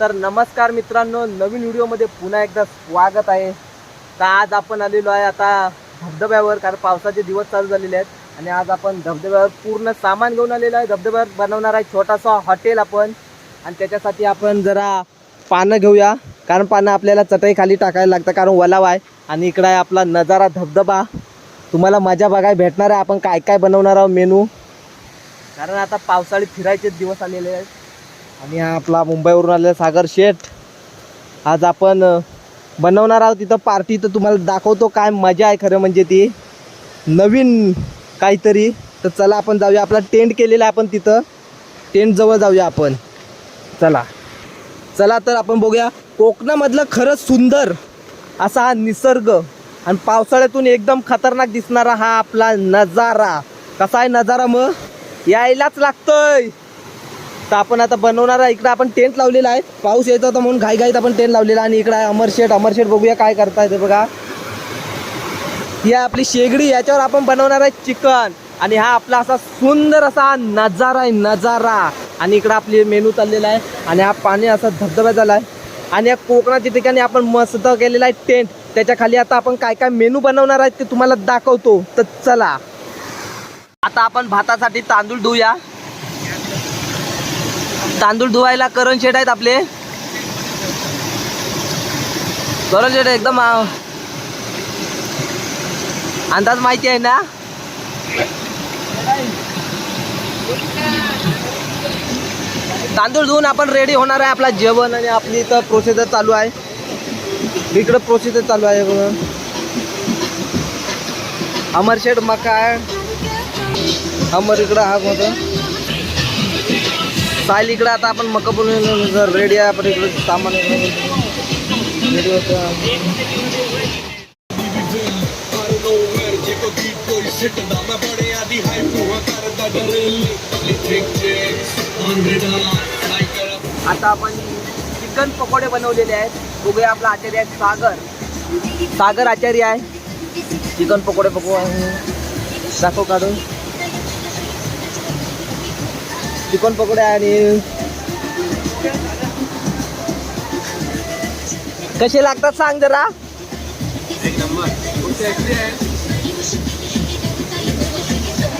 तर नमस्कार मित्रांनो नवीन व्हिडिओमध्ये पुन्हा एकदा स्वागत आहे. तर आज आपण आलेलो आहे आता धबधब्यावर कारण पावसाचे दिवस चालू झालेले आहेत. आणि आज आपण धबधब्यावर पूर्ण सामान घेऊन आलेलो आहे. धबधब्यावर बनवणार आहे छोटासा हॉटेल आपण. आणि त्याच्यासाठी आपण जरा पानं घेऊया. कारण पानं आपल्याला चटई खाली टाकायला लागतं कारण वलाव आहे. आणि इकडं आहे आपला नजारा धबधबा. तुम्हाला मजा बघायला भेटणार आहे. आपण काय काय बनवणार आहोत मेनू. कारण आता पावसाळी फिरायचेच दिवस आलेले आहेत. आणि हा आपला मुंबईवरून आलेला सागर शेठ. आज आपण बनवणार आहोत तिथं पार्टी. तर तुम्हाला दाखवतो काय मजा आहे खरं म्हणजे ती. नवीन काहीतरी. तर चला आपण जाऊया. आपला टेंट केलेला आहे आपण तिथं. टेंट जवळ जाऊया आपण. चला. चला तर आपण बघूया. कोकणामधलं खरंच सुंदर असा हा निसर्ग आणि पावसाळ्यातून एकदम खतरनाक दिसणारा हा आपला नजारा. कसा आहे नजारा मग? यायलाच लागतोय. तर आपण आता बनवणार आहे. इकडं आपण टेंट लावलेला आहे. पाऊस येत होता म्हणून घाई घाईत आपण टेंट लावलेला आणि इकडं आहे अमर शेठ. बघूया काय करताय ते बघा. ही आपली शेगडी. याच्यावर आपण बनवणार आहे चिकन. आणि हा आपला असा सुंदर असा नजारा आहे नजारा. आणि इकडं आपली मेनू चाललेला आहे. आणि हा पाणी असा धबधबा झाला आहे. आणि या कोकणाच्या ठिकाणी आपण मस्त केलेला आहे टेंट त्याच्याखाली आता आपण काय काय मेनू बनवणार आहे ते तुम्हाला दाखवतो. तर चला. आता आपण भातासाठी तांदूळ धुया तांदूळ धुवायला करण शेड आहेत आपले. करण शेड एकदम अंदाज माहिती आहे ना? तांदूळ धुवून आपण रेडी होणार आहे आपला जेवण आणि आपली इथं प्रोसिजर चालू आहे. इकडं प्रोसिजर चालू आहे बघा. अमर शेड मका आहे. अमर इकडं हा कोणतं साईल इकडं आता आपण मका बनवून रेडी आहे आपण इकडं सामान आता आपण चिकन पकोडे बनवलेले आहेत. बघूया आपला आचार्य आहे सागर. सागर आचार्य आहे. चिकन पकोडे पकवा. दाखव काढून. चिकन पकोडे आणि कसे लागतात सांग जरा.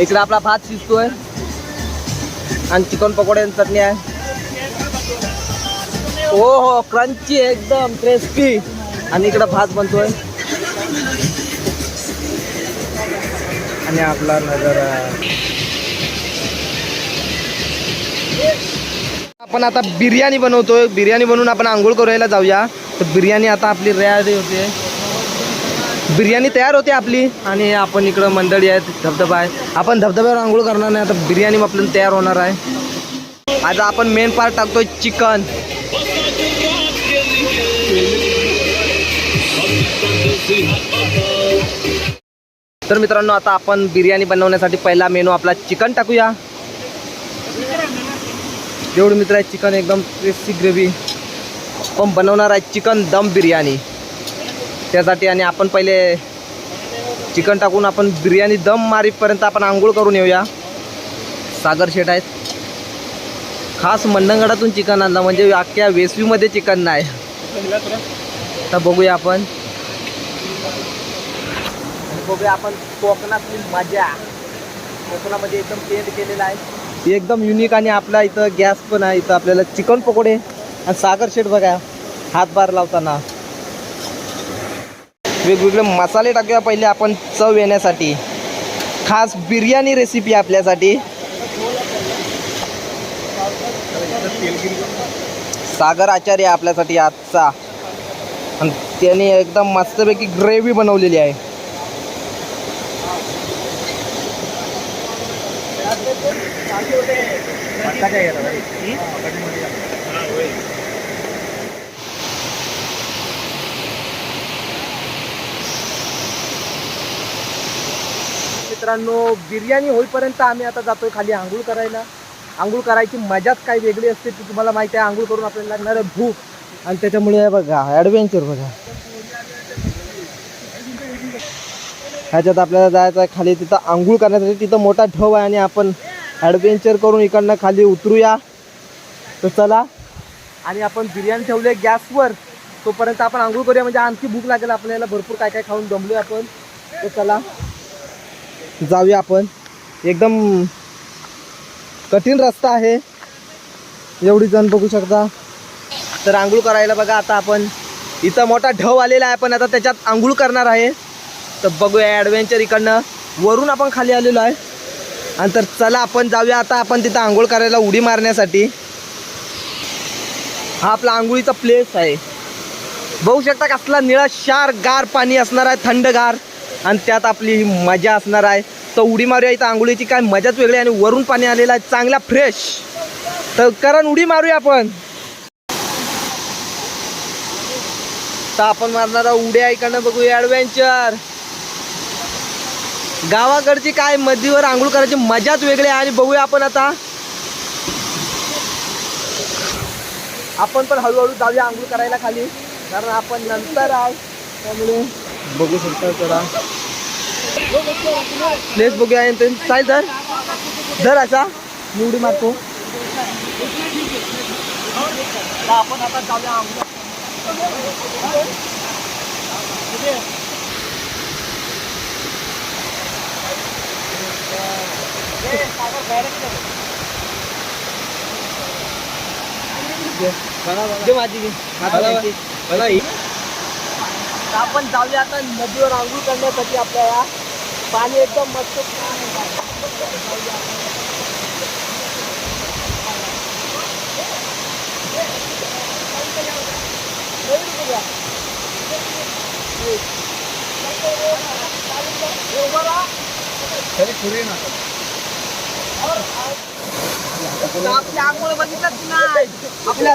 इकडे आपला भात शिजतोय. आणि चिकन पकोडे चटणी आहे. हो हो क्रंची एकदम क्रिस्पी आणि इकडं भात बनतोय. आणि आपला नजारा. आपण आता बिर्याणी बनवतोय. बिर्याणी बनवून आपण आंघोळ करायला जाऊया. तर बिर्याणी आता आपली रेडी होते. बिर्याणी तयार होते आपली. आणि आपण इकडं मंडळी आहेत धबधबा आहे. आपण धबधब्यावर आंघोळ करणार नाही. आता बिर्याणी आपल्याला तयार होणार आहे. आज आपण मेन पार्ट टाकतोय चिकन तर मित्रांनो आता आपण बिर्याणी बनवण्यासाठी पहिला मेनू आपला चिकन टाकूया. जेवढं मित्र आहे चिकन एकदम क्रिस्पी ग्रेव्ही पण बनवणार आहे चिकन दम बिर्याणी. त्यासाठी आणि आपण पहिले चिकन टाकून आपण बिर्याणी दम मारीपर्यंत आपण आंघोळ करून येऊया. सागर शेट आहेत. खास मंडणगडातून चिकन आणलं म्हणजे अख्ख्या वेसवीमध्ये चिकन नाही. तर बघूया आपण. बघूया आपण कोकणातली मजा. कोकणामध्ये एकदम पेंट केलेला आहे. एकदम युनिक आणि आपल्या इथं गॅस पण आहे. इथं आपल्याला चिकन पकोडे आणि सागर शेट बघा हातभार लावताना. वेगवेगळे मसाले टाकूया पहिले आपण चव येण्यासाठी. खास बिर्याणी रेसिपी आपल्यासाठी. सागर आचार्य आपल्यासाठी आजचा. आणि त्याने एकदम मस्तपैकी ग्रेव्ही बनवलेली आहे. मित्रांनो बिर्याणी होईपर्यंत आम्ही आता जातोय खाली आंघोळ करायला. आंघोळ करायची मजाच काय वेगळी असते ती तुम्हाला माहिती आहे. आंघोळ करून आपल्याला लागणार आहे भूक. आणि त्याच्यामुळे बघा ॲडव्हेंचर बघा. ह्याच्यात आपल्याला जायचं आहे खाली. तिथं आंघोळ करण्यासाठी तिथं मोठा ढव आहे आणि आपण ॲडव्हेंचर करून इकडनं खाली उतरूया. तर चला. आणि आपण बिर्याणी ठेवले गॅसवर. तोपर्यंत आपण आंघोळ करूया. म्हणजे आणखी भूक लागेल आपल्याला. भरपूर काय काय खाऊन जमलो आपण. तर चला. जाऊया आपण. एकदम कठीण रस्ता आहे. एवढी जण बघू शकता. तर आंघोळ करायला बघा आता आपण. इथं मोठा ढव आलेला आहे. आपण आता त्याच्यात आंघोळ करणार आहे. तर बघूया ॲडव्हेंचर इकडनं. वरून आपण खाली आलेलो आहे. आणि तर चला आपण जाऊया आता आपण तिथं आंघोळ करायला उडी मारण्यासाठी. हा आपला आंघोळीचा प्लेस आहे. बघू शकता कसला निळा शार गार पाणी असणार आहे थंडगार आणि त्यात आपली मजा असणार आहे. तर उडी मारूया इथं आंघोळीची काय मजाच वेगळी आहे आणि वरून पाणी आलेलं आहे चांगला फ्रेश तर कारण उडी मारूया आपण. तर आपण मारणार आहोत उड्या इकडनं बघूया ॲडव्हेंचर गावाकडची काय मदीवर आंघोळ करायची मजाच वेगळी आहे आणि बघूया आपण आता. आपण पण हळूहळू जाऊया आंघोळ करायला खाली कारण आपण नंतर आहे त्यामुळे बघू शकता जरा. प्लेस बघूया ते. चालेल तर धर असा. निवडी मारतो. आपण आता जाऊया आंघोळ. आपण जाऊया आता नदीवर आंघोळ करण्यासाठी आपल्याला. पाणी एकदम मस्त आपल्या आंघोळ बघितलंच नाही आपल्या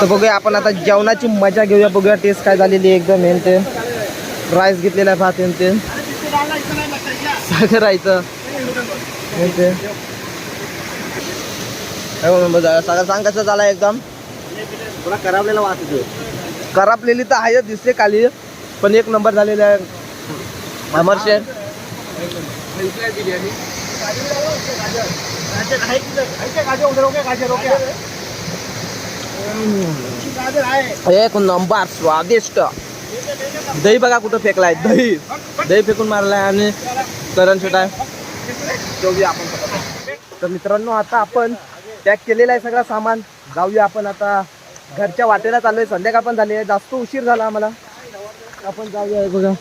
तर बघूया आपण आता जेवणाची मजा घेऊया बघूया टेस्ट काय झालेली आहे एकदम हेन ते राईस घेतलेला आहे भात हेन ते साखर राहायचं ते सागर सांग कसं झाला एकदम थोडा वास येतो करापलेली तर आहे दिसते खाली पण एक नंबर झालेला आहे अमर शेठ एक नंबर स्वादिष्ट. दही बघा कुठं फेकलाय. दही. दही फेकून मारलाय आणि करण शेट आहे आपण तर मित्रांनो आता आपण पॅक केलेला आहे सगळा सामान. जाऊया आपण आता. घरच्या वाटेला चाललोय. संध्याकाळ पण झाली आहे. जास्त उशीर झाला आम्हाला. आपण जाऊया बघा.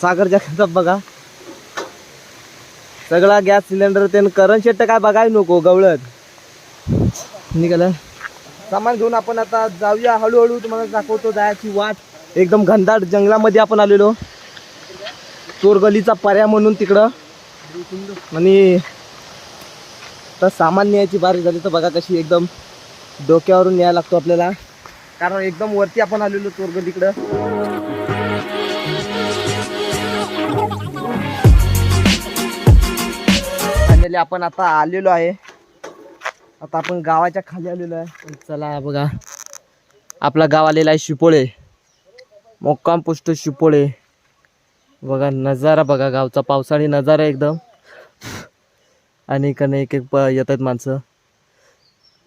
सागर जगताप बघा. सगळा गॅस सिलेंडर ते करण शेट्ट काय बघाय नको गवळत निघालं. सामान घेऊन आपण आता जाऊया. हळूहळू तुम्हाला दाखवतो जायची वाट. एकदम घनदाट जंगलामध्ये आपण आलेलो. चोरगलीचा पर्या म्हणून तिकडं. आणि तर सामान न्यायची बारी झाली तर बघा कशी एकदम डोक्यावरून न्याय लागतो आपल्याला. कारण एकदम वरती आपण आलेलो चोरगलीकडं. फायनली आपण आता आलेलो आहे. आता आपण गावाच्या खाली आलेलो आहे. चला बघा. आपला गाव आलेला आहे शिपोळे. मोक्काम पोस्ट शिपोळे. बघा नजारा बघा गावचा. पावसाळी नजारा एकदम. आणि इकडनं एक एक प- येत आहेत माणसं.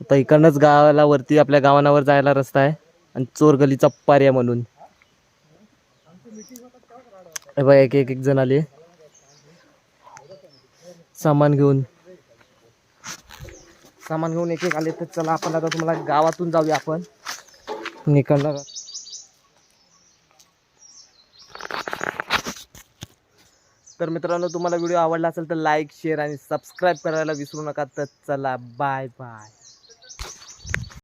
आता इकडनंच गावाला वरती आपल्या गावानावर जायला रस्ता आहे. आणि चोरगलीचा पार्या म्हणून. बघा एक एक एक जण आले. सामान घेऊन. सामान घेऊन एक एक आले तर चला आपण आता तुम्हाला गावातून जाऊया आपण. निकलणार तर मित्रांनो तुम्हाला व्हिडिओ आवडला असेल तर लाईक शेअर आणि सबस्क्राईब करायला विसरू नका. तर चला बाय बाय